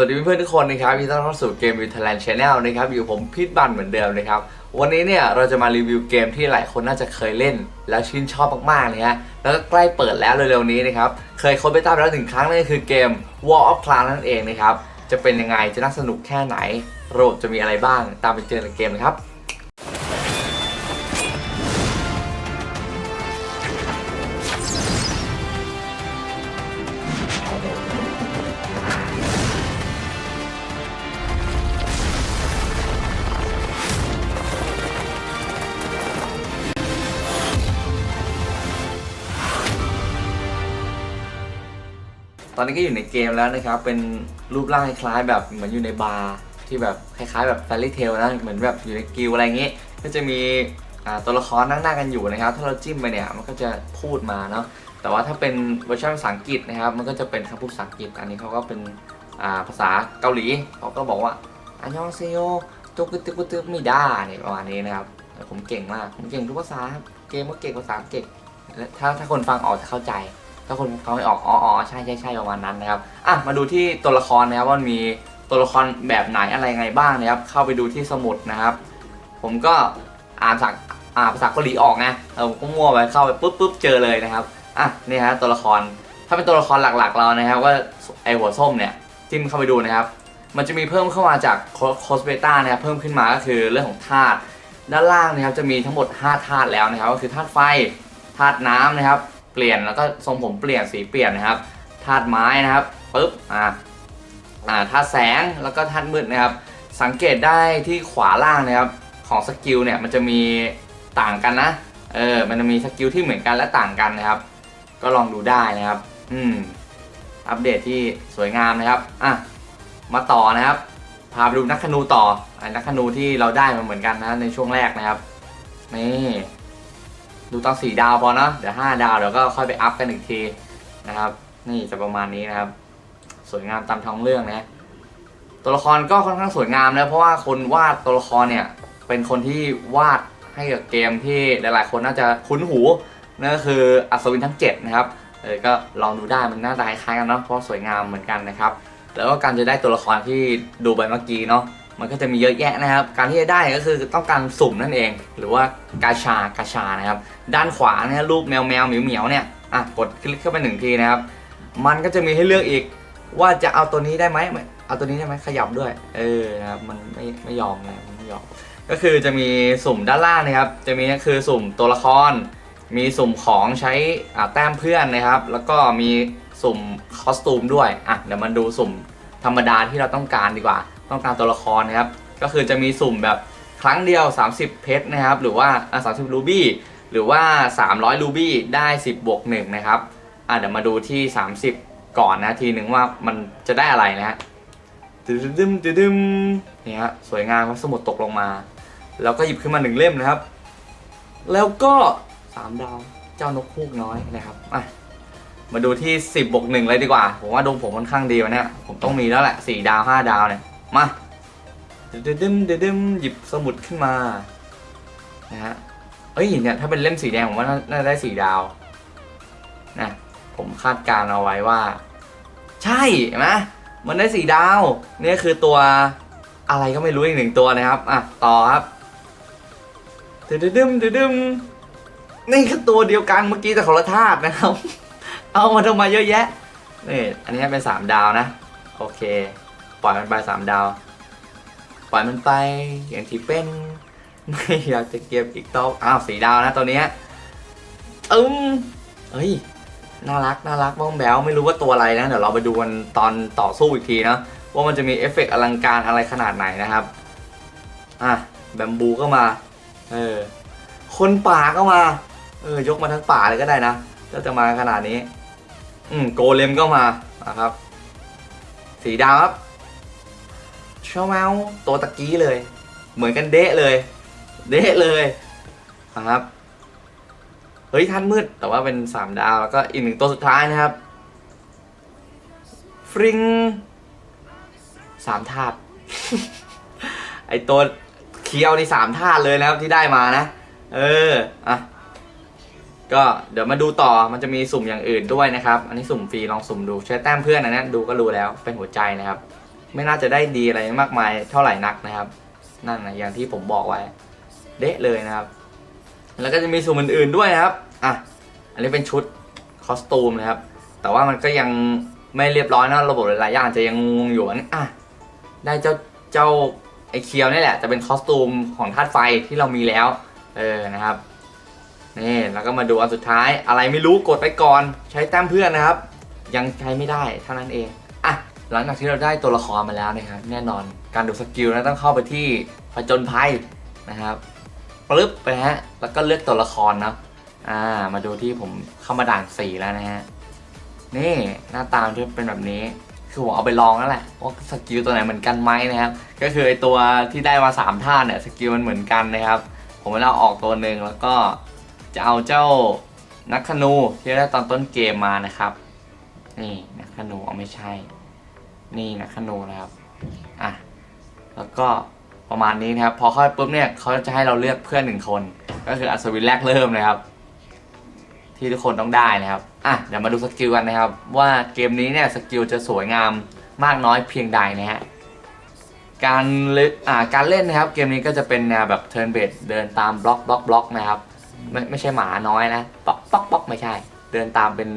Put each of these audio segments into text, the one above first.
วัสดีเพื่อนๆทุกคนนะครับยินดีต้อนรับสู่เกมวิวไทยแลนด์ชาแนลนะครับอยู่ผมพีทบันเหมือนเดิมนะครับ วันนี้เนี่ยเราจะมารีวิวเกมที่หลายคนน่าจะเคยเล่น แล้วชื่นชอบมากๆเลยฮะแล้วก็ใกล้เปิดแล้วเร็วๆนี้นะครับ เคยค้นไปตามแล้วหนึ่งครั้งนั่นก็คือเกม War of Clans นั่นเองนะครับ จะเป็นยังไงจะน่าสนุกแค่ไหนระบบจะมีอะไรบ้างตามไปเจอในเกมเลยครับ ตอนนี้ก็อยู่ในเกมแล้วนะครับ เป็นรูปร่างคล้ายๆแบบเหมือนอยู่ในบาร์ที่แบบคล้ายๆแบบแฟรี่เทลนะเหมือนแบบอยู่ในกิลอะไรอย่างงี้ยก็จะมีตัวละครนั่งๆกันอยู่นะครับ ถ้าเราจิ้มไปเนี่ยมันก็จะพูดมาเนาะแต่ว่าถ้าเป็นเวอร์ชันภาษาอังกฤษนะครับ มันก็จะเป็นคำพูดภาษาอังกฤษอันนี้เขาก็เป็นภาษาเกาหลีเขาก็บอกว่าอันยองเซโยตุกตุกตุกมิดาเนี่ยประมาณนี้นะครับผมเก่งมากผมเก่งทุกภาษาเกมก็เก่งภาษาอังกฤษและถ้าถ้าคนฟังออกจะเข้าใจ ถ้าคนฟังไม่ออกอ๋ออ๋อใช่ใช่ใช่ประมาณนั้นนะครับอะมาดูที่ตัวละครนะครับว่ามันมีตัวละครแบบไหนอะไรไงบ้างนะครับ เข้าไปดูที่สมุดนะครับ ผมก็อ่านภาษาอ่านภาษาเกาหลีออกไงเออผมก็มั่วไปเข้าไปปุ๊บปุ๊บเจอเลยนะครับอะนี่ฮะตัวละครถ้าเป็นตัวละครหลักๆเรานะครับว่าไอหัวส้มเนี่ยจิ้มเข้าไปดูนะครับ มันจะมีเพิ่มเข้ามาจากโคสเบต้านะครับเพิ่มขึ้นมาก็คือเรื่องของธาตุด้านล่างนะครับจะมีทั้งหมด 5 ธาตุแล้วนะครับ ก็คือธาตุไฟธาตุน้ำนะครับ เปลี่ยนแล้วก็ทรงผมเปลี่ยนสีเปลี่ยนนะครับธาตุไม้นะครับปุ๊บอ่าอ่าธาตุแสงแล้วก็ธาตุมืดนะครับ สังเกตได้ที่ขวาล่างนะครับของสกิลเนี่ยมันจะมีต่างกันนะเออมันจะมีสกิลที่เหมือนกันและต่างกันนะครับ ก็ลองดูได้นะครับ อืมอัปเดตที่สวยงามนะครับอะมาต่อนะครับ พาไปดูนักธนูต่อไอ้นักธนูที่เราได้มาเหมือนกันนะในช่วงแรกนะครับนี่ ดูตอนสี่ดาวพอเนอะเดี๋ยวห้าดาวเดี๋ยวก็ค่อยไปอัพกันอีกทีนะครับ นี่จะประมาณนี้นะครับ สวยงามตามท้องเรื่องนะตัวละครก็ค่อนข้างสวยงามนะเพราะว่าคนวาดตัวละครเนี่ยเป็นคนที่วาดให้กับเกมที่หลาย ๆ คนน่าจะคุ้นหูนั่นก็คืออัศวินทั้ง 7 นะครับเออก็ลองดูได้มันหน้าตาคล้ายๆกันเนาะเพราะสวยงามเหมือนกันนะครับ แล้วก็การจะได้ตัวละครที่ดูไปเมื่อกี้เนาะ มันก็จะมีเยอะแยะนะครับ การที่จะได้ก็คือต้องการสุ่มนั่นเอง หรือว่ากาชากาชานะครับ ด้านขวาเนี่ยรูปแมวแมวเหมียวเหมียวเนี่ยอะกดคลิกเข้าไปหนึ่งทีนะครับ มันก็จะมีให้เลือกอีกว่าจะเอาตัวนี้ได้ไหมไม่เอาตัวนี้ได้ไหมขยับด้วย เออนะครับมันไม่ไม่ยอมนะมไม่ยอมก็คือจะมีสุ่มด้านล่างนะครับ จะมีก็คือสุ่มตัวละคร มีสุ่มของใช้อ่าแต้มเพื่อนนะครับ แล้วก็มีสุ่มคอสตูมด้วยอะเดี๋ยวมาดูสุ่มธรรมดาที่เราต้องการดีกว่า ต้องการตัวละครนะครับ ก็คือจะมีสุ่มแบบครั้งเดียว 30 เพชรนะครับ หรือว่าอะ30รูบี้หรือว่า 300 รูบี้ได้ 10 บวก1นะครับอะเดี๋ยวมาดูที่ 30 ก่อนนะทีหนึ่งว่ามันจะได้อะไรนะฮะดึมดึมดึมดึมนี่ฮะสวยงามครับสมุดตกลงมา แล้วก็หยิบขึ้นมาหนึ่งเล่มนะครับ แล้วก็สามดาวเจ้านกฮูกน้อยนะครับอะมาดูที่ 10บวกหนึ่งเลยดีกว่า ผมว่าดวงผมค่อนข้างดีวันเนี้ยผมต้องมีแล้วแหละสี่ดาวห้าดาวเนี่ย มาดึมดึมดึมดึมหยิบสมุดขึ้นมานะฮะเอ้ยเนี่ยถ้าเป็นเล่มสีแดงผมว่าน่าน่าได้สี่ดาวนะผมคาดการณ์เอาไว้ว่า ใช่เห็นไหมมันได้สี่ดาวนี่คือตัวอะไรก็ไม่รู้อีกหนึ่งตัวนะครับอะต่อครับดึมดึมดึมดึมนี่คือตัวเดียวกันเมื่อกี้แต่คนละธาตุนะครับ เอามาทำไมเยอะแยะนี่อันนี้เป็นสามดาวนะ โอเค ปล่อยมันไปสามดาว ปล่อยมันไปอย่างที่เป็น ไม่อยากจะเก็บอีกต่ออ้าวสีดาวนะตัวเนี้ยอึ้มเอ้ยน่ารักน่ารักบ้องแบวไม่รู้ว่าตัวอะไรนะ เดี๋ยวเราไปดูกันตอนต่อสู้อีกทีนะว่ามันจะมีเอฟเฟกต์อลังการอะไรขนาดไหนนะครับ อะแบมบูก็มา เออ คนป่าก็มา เออ ยกมาทั้งป่าเลยก็ได้นะถ้าจะมาขนาดนี้ อืม โกเลมก็มานะครับ สีดาวครับ ชาแมวตัวตะกี้เลย เหมือนกันเดะเลย เดะเลยนะครับ เฮ้ยท่านมืด แต่ว่าเป็นสามดาว แล้วก็อีกหนึ่งตัวสุดท้ายนะครับ ฟริงสามธาตุไอตัวเคียวนี่สามธาตุเลยนะครับที่ได้มานะ เออ อะ ก็เดี๋ยวมาดูต่อมันจะมีสุ่มอย่างอื่นด้วยนะครับ อันนี้สุ่มฟรีลองสุ่มดูใช้แต้มเพื่อนอันนั้นดูก็รู้แล้วเป็นหัวใจนะครับ ไม่น่าจะได้ดีอะไรมากมายเท่าไหร่นักนะครับ นั่นนะอย่างที่ผมบอกไว้เดะเลยนะครับ แล้วก็จะมีสุ่มอื่นๆด้วยนะครับอะอันนี้เป็นชุดคอสตูมนะครับ แต่ว่ามันก็ยังไม่เรียบร้อยนะระบบหลายๆอย่างจะยังงงอยู่อันนี้อะได้เจ้าเจ้าไอเคียวนี่แหละจะเป็นคอสตูมของธาตุไฟที่เรามีแล้ว เออนะครับนี่แล้วก็มาดูอันสุดท้ายอะไรไม่รู้กดไปก่อน ใช้แต้มเพื่อนนะครับ ยังใช้ไม่ได้เท่านั้นเอง หลังจากที่เราได้ตัวละครมาแล้วนะครับ แน่นอนการดูสกิลนะต้องเข้าไปที่ผจญภัยนะครับปึ๊บไปฮะแล้วก็เลือกตัวละครเนาะอ่ามาดูที่ผมเข้ามาด่านสี่แล้วนะฮะนี่หน้าตามนจะเป็นแบบนี้คือผมเอาไปลองแล้วแหละว่าสกิลตัวไหนเหมือนกันไหมนะครับ ก็คือไอตัวที่ได้มาสามท่าเนี่ยสกิลมันเหมือนกันนะครับ ผมเอาออกตัวหนึ่งแล้วก็จะเอาเจ้านักธนูที่ได้ตอนต้นเกมมานะครับ นี่นักธนูเอาไม่ใช่ นี่นักธนูนะครับอะแล้วก็ประมาณนี้นะครับ พอเข้าไปปุ๊บเนี่ยเขาจะให้เราเลือกเพื่อนหนึ่งคน ก็คืออัศวินแรกเริ่มนะครับ ที่ทุกคนต้องได้นะครับอะเดี๋ยวมาดูสกิลกันนะครับ ว่าเกมนี้เนี่ยสกิลจะสวยงามมากน้อยเพียงใดนะฮะการเล่นอ่าการเล่นนะครับ เกมนี้ก็จะเป็นแนวแบบเทิร์นเบสเดินตามบล็อกบล็อกบล็อกนะครับไม่ไม่ใช่หมาน้อยนะป๊อกป๊อกป๊อกไม่ใช่ เดินตามเป็น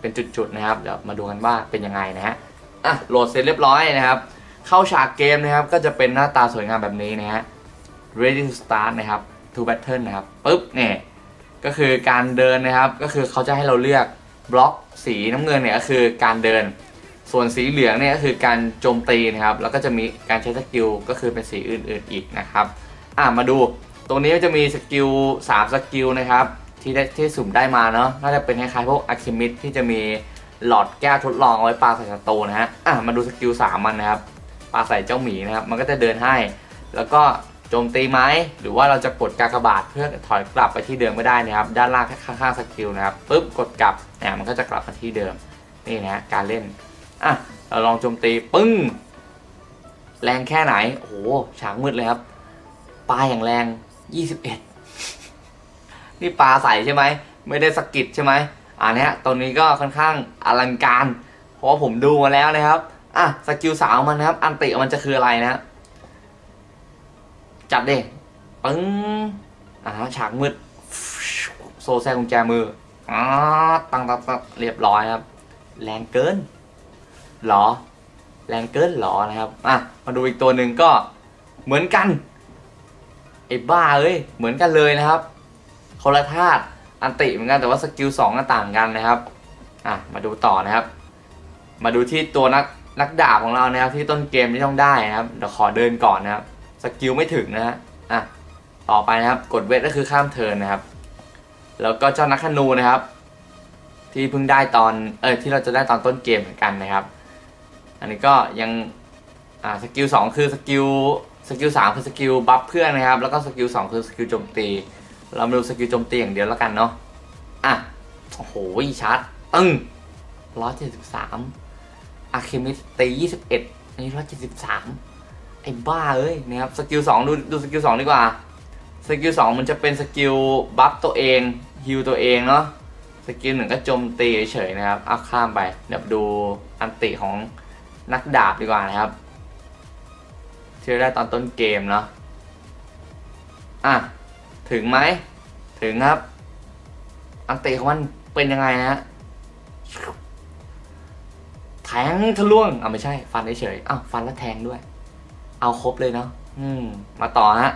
เป็นจุดๆนะครับเดี๋ยวมาดูกันว่าเป็นยังไงนะฮะ อะโหลดเสร็จเรียบร้อยนะครับ เข้าฉากเกมนะครับ ก็จะเป็นหน้าตาสวยงามแบบนี้นะฮะ ready to start นะครับ to battle นะครับปุ๊บเนี่ยก็คือการเดินนะครับ ก็คือเขาจะให้เราเลือกบล็อกสีน้ำเงินเนี่ยก็คือการเดิน ส่วนสีเหลืองเนี่ยก็คือการโจมตีนะครับ แล้วก็จะมีการใช้สกิลก็คือเป็นสีอื่นๆอีกนะครับ อะมาดูตรงนี้จะมีสกิล3สกิลนะครับที่ได้ที่สุ่มได้มาเนาะน่าจะเป็นคล้ายๆพวกอะคิมิดที่จะมี หลอดแก้วทดลองเอาไว้ปลาใส่ศัตรูนะฮะอะมาดูสกิล3มันนะครับปลาใส่เจ้าหมีนะครับ มันก็จะเดินให้ แล้วก็โจมตีไหมหรือว่าเราจะกดกากบาทเพื่อถอยกลับไปที่เดิมไม่ได้นะครับ ด้านล่างข้างๆสกิลนะครับปุ๊บกดกลับเนี่ยมันก็จะกลับมาที่เดิมนี่นะการเล่นอะเราลองโจมตีปึ้งแรงแค่ไหนโอ้โหฉากมืดเลยครับปลาอย่างแรง 21 นี่ปลาใส่ใช่ไหมไม่ได้สกิดใช่ไหม อันนี้ตรงนี้ก็ค่อนข้างอลังการ เพราะว่าผมดูมาแล้วนะครับ อะสกิลสาวมันนะครับ อันติมันจะคืออะไรนะจัดดิปึ้งอ่าฉากมืด โซแซกุญแจมืออ่าตั้งตังตังเรียบร้อยครับ แรงเกินหรอ แรงเกินหรอนะครับ อะ มาดูอีกตัวหนึ่งก็เหมือนกันไอ้บ้าเอ้ย เหมือนกันเลยนะครับคนละธาตุ อันติเหมือนกันแต่ว่าสกิลสองก็ต่างกันนะครับอะมาดูต่อนะครับ มาดูที่ตัวนักนักดาบของเรานะครับที่ต้นเกมที่ต้องได้นะครับเดี๋ยวขอเดินก่อนนะครับสกิลไม่ถึงนะฮะอะต่อไปนะครับกดเวทก็คือข้ามเทินนะครับ แล้วก็เจ้านักขนูนะครับ ที่เพิ่งได้ตอนเออที่เราจะได้ตอนต้นเกมเหมือนกันนะครับ อันนี้ก็ยังอ่าสกิลสองคือสกิลสกิลสามคือสกิลบัฟเพื่อนนะครับ แล้วก็สกิลสองคือสกิลโจมตี เรามาดูสกิลโจมตีอย่างเดียวแล้วกันเนาะ อะ โอ้โหชาร์จตึ้งร้อยเจ็ดสิบสามอะเคมิสตียี่สิบเอ็ดอันนี้ร้อยเจ็ดสิบสามไอ้บ้าเอ้ยนะครับ สกิลสองดูดูสกิลสองดีกว่า สกิลสองมันจะเป็นสกิลบัฟตัวเองฮิลตัวเองเนาะ สกิลหนึ่งก็โจมตีเฉยๆนะครับเอาข้ามไป เดี๋ยวดูอันติของนักดาบดีกว่านะครับที่ได้ตอนต้นเกมเนาะ อะ ถึงไหม ถึงครับ อันติของมันเป็นยังไงนะฮะแทงทะลวงอะไม่ใช่ ฟันเฉยๆอ้าวฟันแล้วแทงด้วย เอาครบเลยเนาะอืม มาต่อฮะ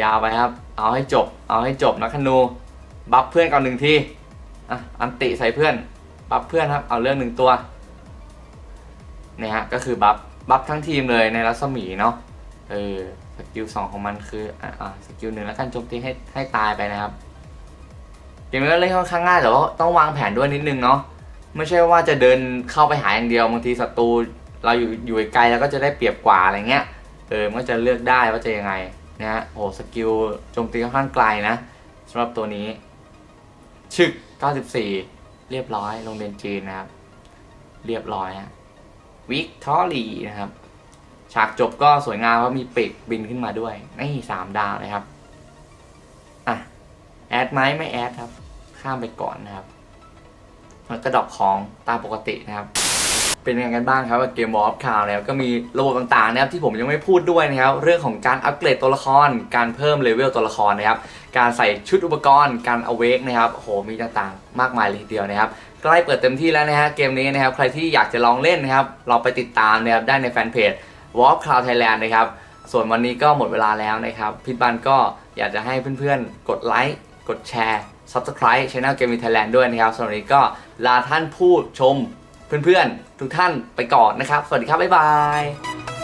ยาวไปครับ เอาให้จบ เอาให้จบนะคนู บัฟเพื่อนก่อนหนึ่งทีอะอันติใส่เพื่อน บัฟเพื่อนครับ เอาเรื่องหนึ่งตัวเนี่ยฮะก็คือบัฟบัฟทั้งทีมเลยในรัศมีเนาะเออ สกิลสองของมันคืออะอะสกิลหนึ่งแล้วกันโจมตีให้ให้ตายไปนะครับเกมนี้ก็เล่นค่อนข้างง่ายแต่ว่าต้องวางแผนด้วยนิดนึงเนาะไม่ใช่ว่าจะเดินเข้าไปหาอย่างเดียวบางทีศัตรูเราอยู่อยู่ไกลแล้วก็จะได้เปรียบกว่าอะไรเงี้ยเออมันก็จะเลือกได้ว่าจะยังไงนะฮะโอ้สกิลโจมตีค่อนข้างไกลนะสำหรับตัวนี้ ชึก 94 เรียบร้อยโรงเรียนจีนนะครับ เรียบร้อยฮะวิกทอรี่นะครับ ฉากจบก็สวยงามเพราะมีปีกบินขึ้นมาด้วยนี่สามดาวนะครับอะแอดไหมไม่แอดครับ ข้ามไปก่อนนะครับมันก็ดอกของตามปกตินะครับ เป็นยังไงกันบ้างครับกับเกมวอลคาวนะครับก็มีระบบต่างๆนะครับที่ผมยังไม่พูดด้วยนะครับ เรื่องของการอัปเกรดตัวละคร การเพิ่มเลเวลตัวละครนะครับ การใส่ชุดอุปกรณ์ การอเวกนะครับโอ้โหมีต่างๆ มากมายเลยทีเดียวนะครับใกล้เปิดเต็มที่แล้วนะฮะเกมนี้นะครับ ใครที่อยากจะลองเล่นนะครับเราไปติดตามนะครับได้ในแฟนเพจ w a r p Cloud Thailand นะครับ ส่วนวันนี้ก็หมดเวลาแล้วนะครับ พิทบันก็อยากจะให้เพื่อนๆ กดไลค์กดแชร์ Subscribe Channel Gaming Thailand ด้วยนะครับสำหรับวันนี้ก็ลาท่านผู้ชมเพื่อนๆ ทุกท่านไปก่อนนะครับ สวัสดีครับ บ๊ายบาย